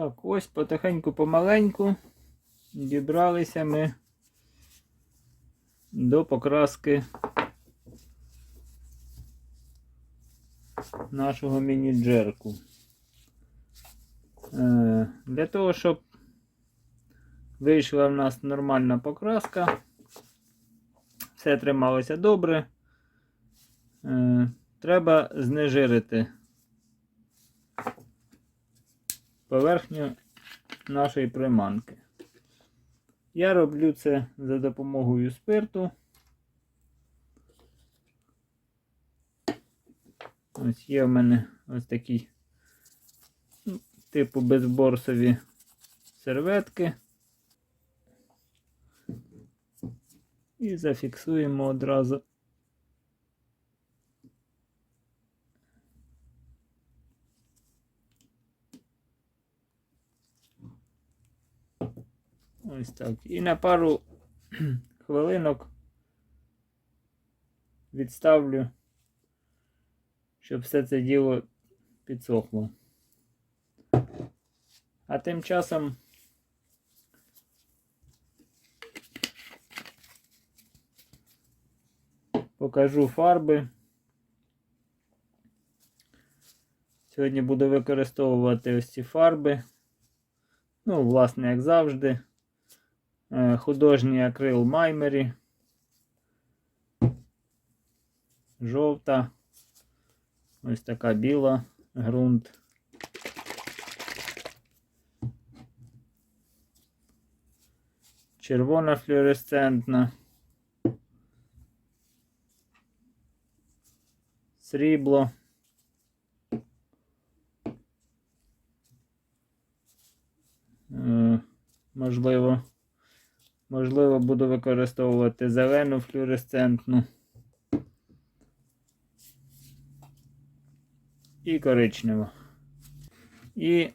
Так, ось потихеньку помаленьку дібралися ми до покраски нашого міні-джерку. Е, Для того, щоб вийшла в нас нормальна покраска, все трималося добре, е, треба знежирити поверхню нашої приманки. Я роблю це за допомогою спирту. Ось є в мене ось такі ну, типу безборсові серветки. І зафіксуємо одразу. Ось так. І на пару хвилинок відставлю, щоб все це діло підсохло. А тим часом покажу фарби. Сьогодні буду використовувати ось ці фарби. Ну, власне, як завжди. Е, Художній акрил Маймері. Жовта. Ось така біла ґрунт. Червона флюоресцентна. Срібло. Е, Можливо, можливо, буду використовувати зелену флюоресцентну. І коричневу. І,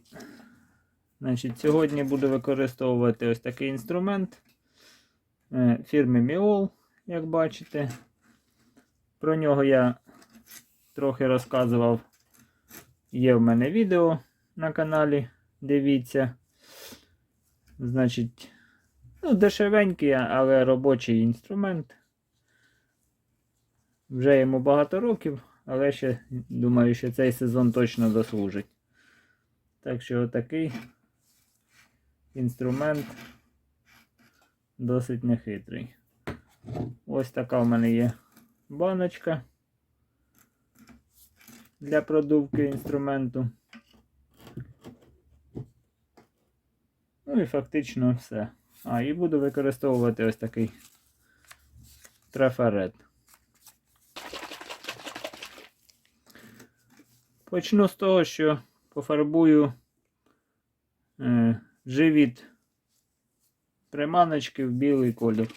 значить, сьогодні буду використовувати ось такий інструмент е, фірми Miol, як бачите. Про нього я трохи розказував. Є в мене відео на каналі. Дивіться. Значить, ну, дешевенький, але робочий інструмент. Вже йому багато років, але ще думаю, що цей сезон точно дослужить. Так що отакий інструмент досить нехитрий. Ось така в мене є баночка для продувки інструменту. Ну і фактично все. А, і буду використовувати ось такий трафарет. Почну з того, що пофарбую е, живіт приманочки в білий колір.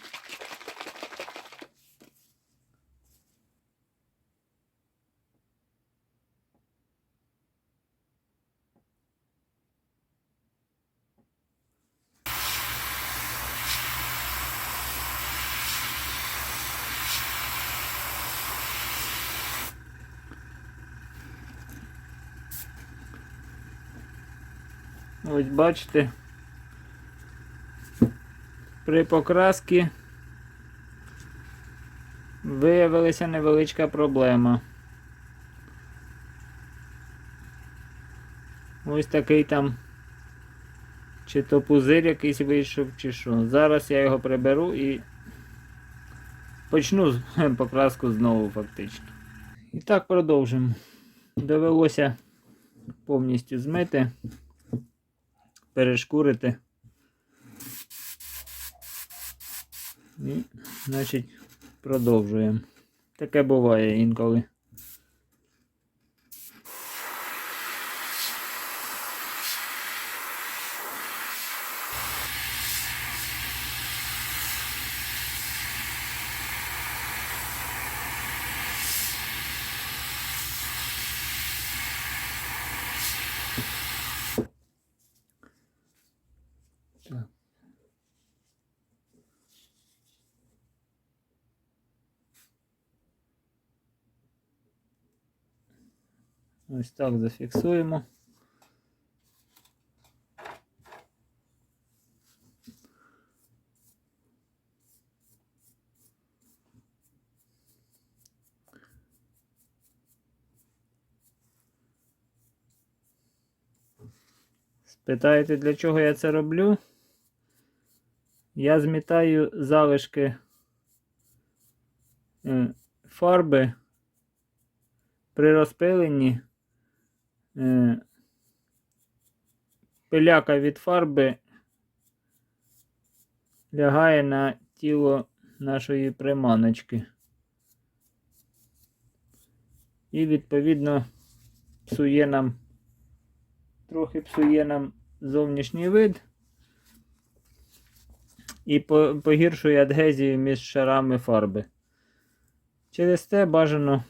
Ось бачите, при покрасці виявилася невеличка проблема. Ось такий там чи то пузир якийсь вийшов, чи що. Зараз я його приберу і почну покраску знову фактично. І так продовжимо. Довелося повністю змити перешкурити. І, значить, продовжуємо. Таке буває інколи. Ось так зафіксуємо. Питаєте, для чого я це роблю? Я змітаю залишки е, фарби при розпиленні Е, пиляка від фарби лягає на тіло нашої приманочки. І відповідно псує нам, трохи псує нам зовнішній вид і погіршує адгезію між шарами фарби. Через те бажано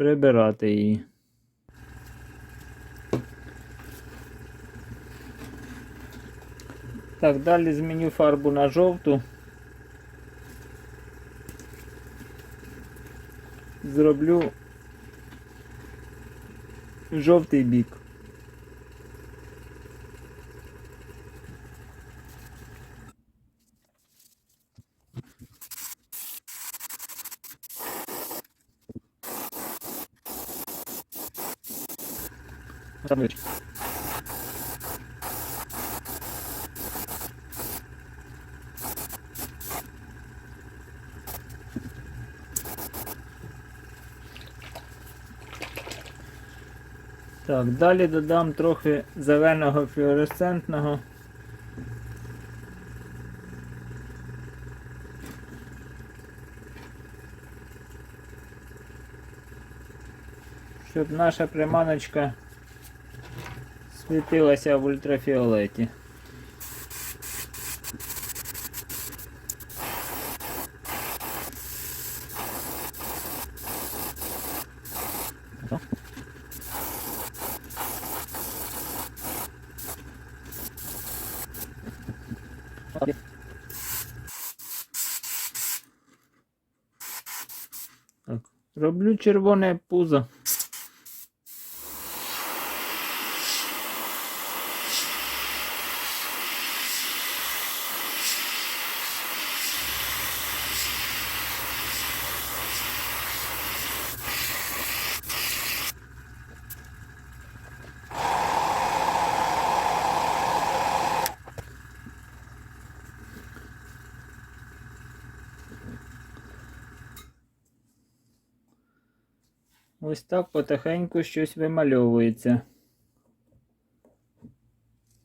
прибирати її. Так, далі зміню фарбу на жовту. Зроблю жовтий бік. Вище. Так, далі додам трохи зеленого фluоресцентного. Щоб наша приманочка світилася в ультрафіолеті. Так, роблю червоне пузо. Ось так потихеньку щось вимальовується.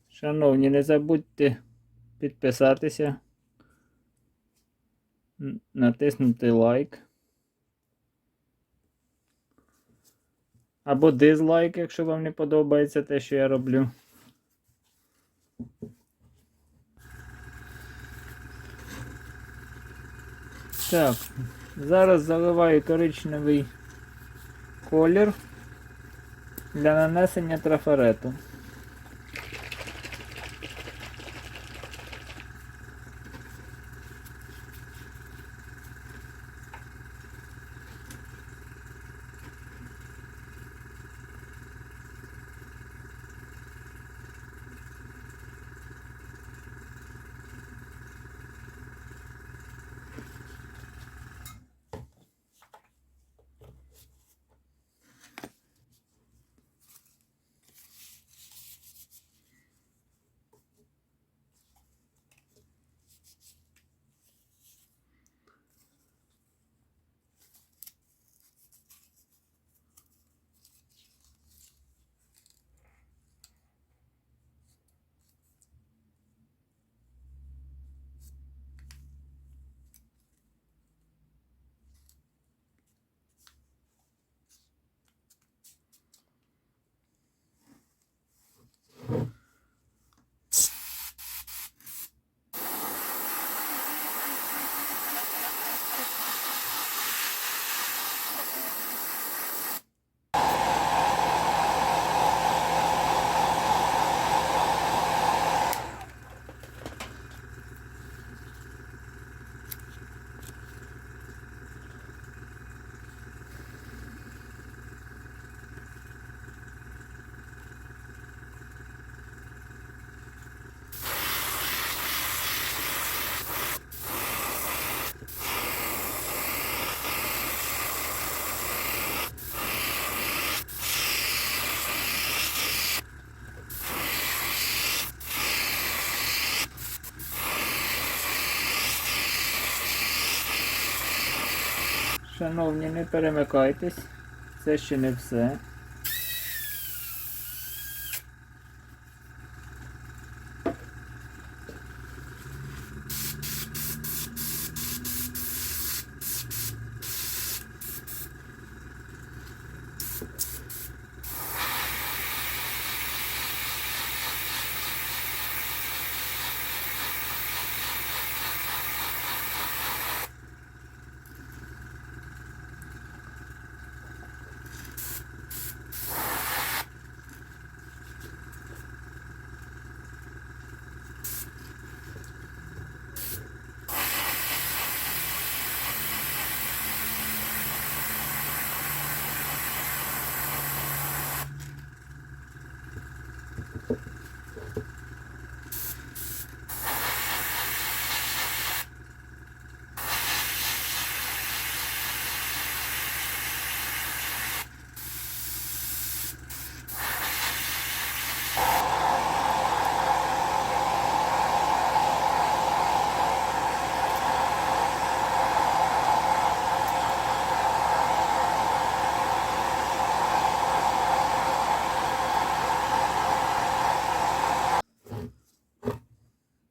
Шановні, не забудьте підписатися, натиснути лайк. Або дизлайк, якщо вам не подобається те, що я роблю. Так, зараз заливаю коричневий колір для нанесення трафарету. Шановні, не перемикайтесь. Це ще не все.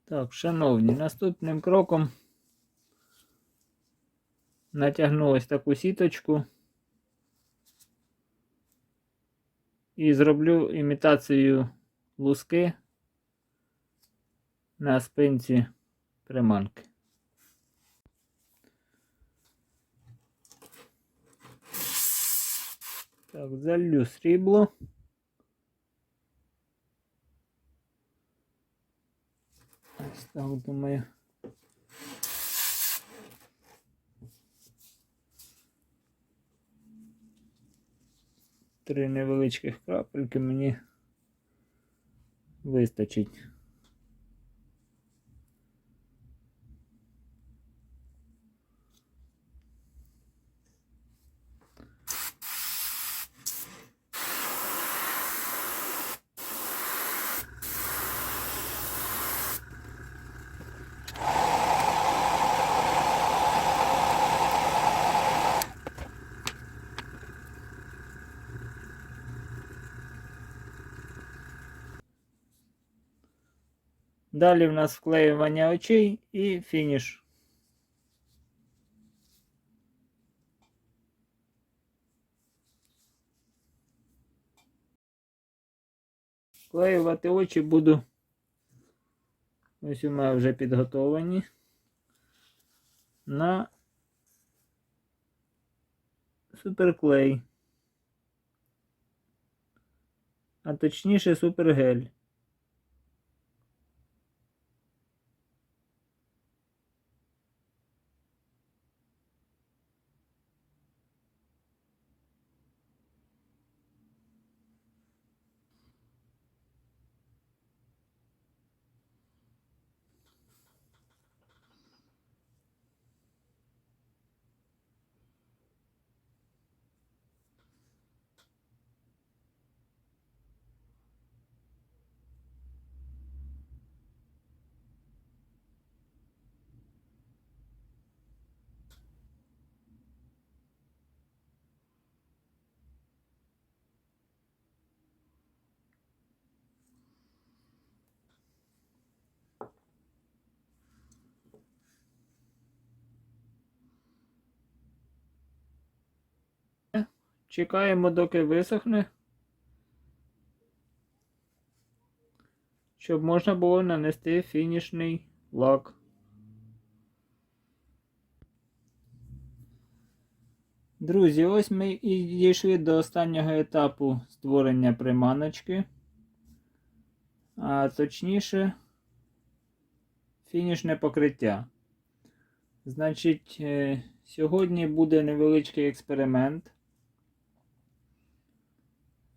Так, шановні, наступним кроком натягну ось таку сіточку і зроблю імітацію луски на спинці приманки. Так, залью срібло. Ось так думаю. Три невеличких крапельки мені вистачить. Далі в нас вклеювання очей і фініш. Вклеювати очі буду. Ось у мене вже підготовлені. На суперклей. А точніше супергель. Чекаємо, доки висохне. Щоб можна було нанести фінішний лак. Друзі, ось ми і дійшли до останнього етапу створення приманочки. А точніше, фінішне покриття. Значить, е, сьогодні буде невеличкий експеримент.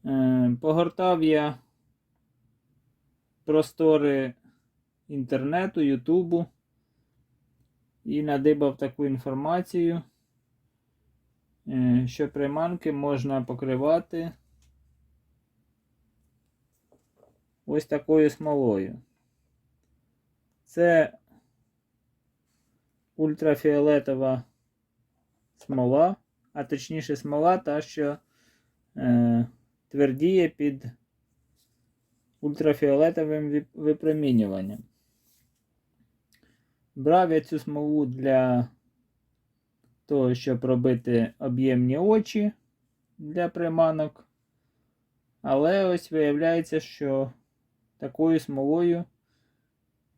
Е, Погортав я простори інтернету, Ютубу і надибав таку інформацію, е, що приманки можна покривати ось такою смолою. Це ультрафіолетова смола, а точніше смола та, що е, твердіє під ультрафіолетовим випромінюванням. Брав я цю смолу для того, щоб робити об'ємні очі для приманок. Але ось виявляється, що такою смолою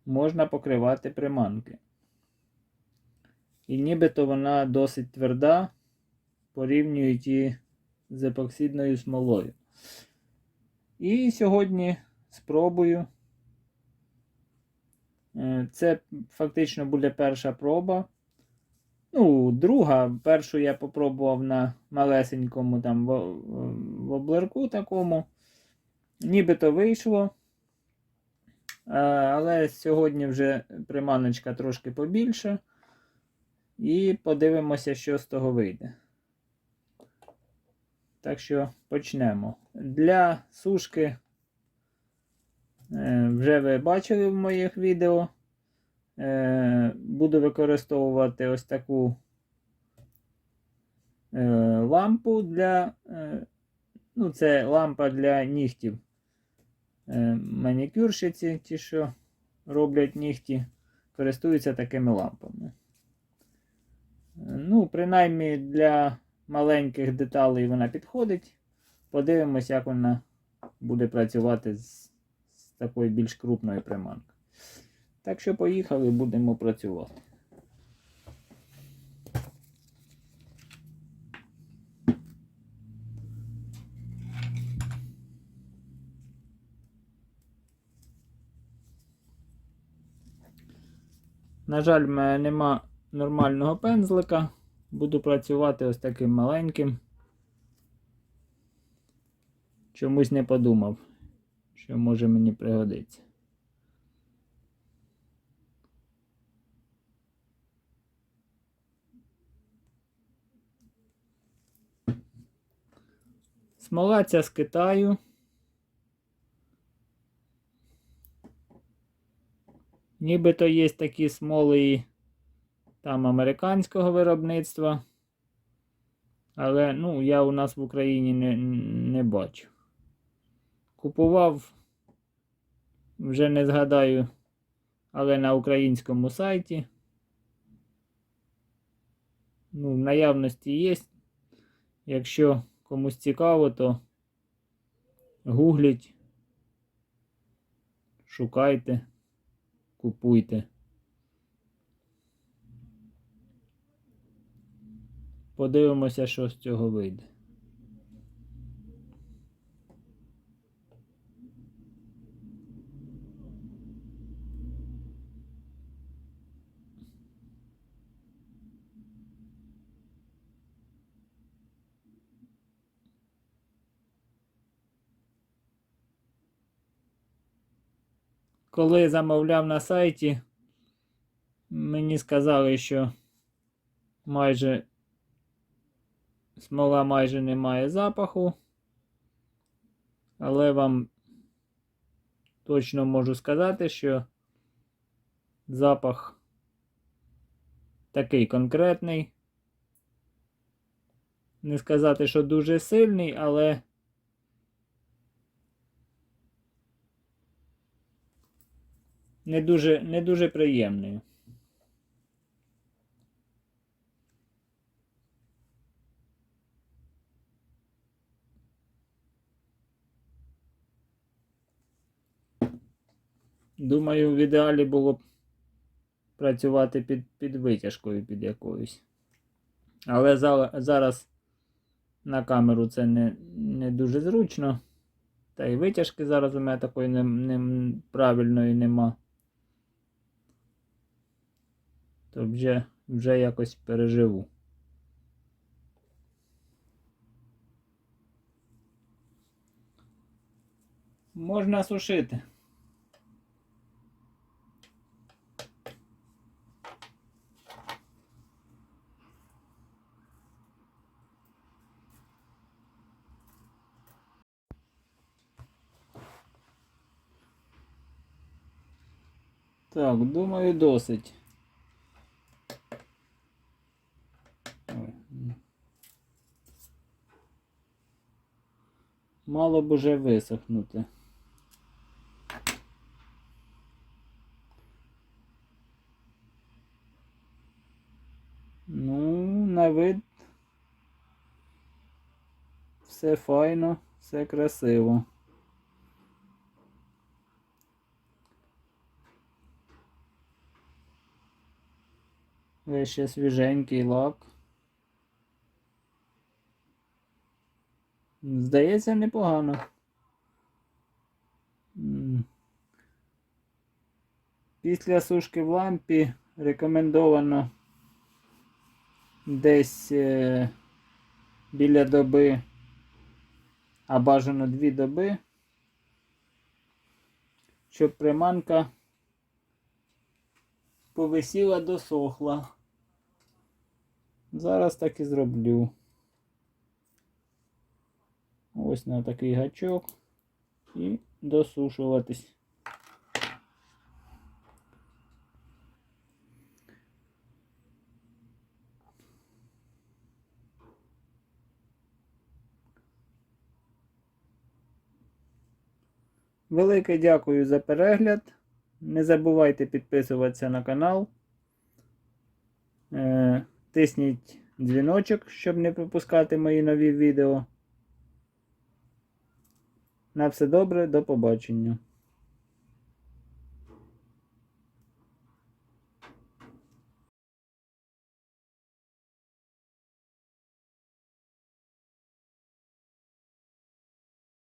можна покривати приманки. І нібито вона досить тверда, порівнюють її з епоксидною смолою. І сьогодні спробую. Е, Це фактично буде перша проба. Ну, друга. Першу я попробував на малесенькому там во- воблерку такому. Нібито вийшло. Е, Але сьогодні вже приманочка трошки побільша. І подивимося, що з того вийде. Так що почнемо. Для сушки е, вже ви бачили в моїх відео. Е, Буду використовувати ось таку е, лампу для. Ну, це лампа для нігтів. Манікюрщиці, ті, що роблять нігті, користуються такими лампами. Ну, принаймні для маленьких деталей вона підходить. Подивимось, як вона буде працювати з, з такою більш крупною приманкою. Так що поїхали, будемо працювати. На жаль, в мене нема нормального пензлика. Буду працювати ось таким маленьким. Чомусь не подумав, що може мені пригодиться. Смола ця з Китаю. Нібито є такі смоли там американського виробництва. Але ну, я у нас в Україні не, не бачу. Купував, вже не згадаю, але на українському сайті. Ну, в наявності є. Якщо комусь цікаво, то гугліть, шукайте, купуйте. Подивимося, що з цього вийде. Коли замовляв на сайті, мені сказали, що майже смола майже не має запаху, але вам точно можу сказати, що запах такий конкретний. Не сказати, що дуже сильний, але не дуже, не дуже приємний. Думаю, в ідеалі було б працювати під, під витяжкою під якоюсь. Але за, зараз на камеру це не, не дуже зручно. Та й витяжки зараз у мене такої не, не, правильної нема. То вже, вже якось переживу. Можна сушити. Так, думаю, досить. Мало б уже висохнути. Ну, на вид все файно, все красиво. Ще свіженький лак. Здається, непогано. Після сушки в лампі рекомендовано десь е, біля доби, а бажано дві доби, щоб приманка повисіла, досохла. Зараз так і зроблю. Ось на такий гачок і досушуватись. Велике дякую за перегляд. Не забувайте підписуватися на канал. Е, Тисніть дзвіночок, щоб не пропускати мої нові відео. На все добре, до побачення.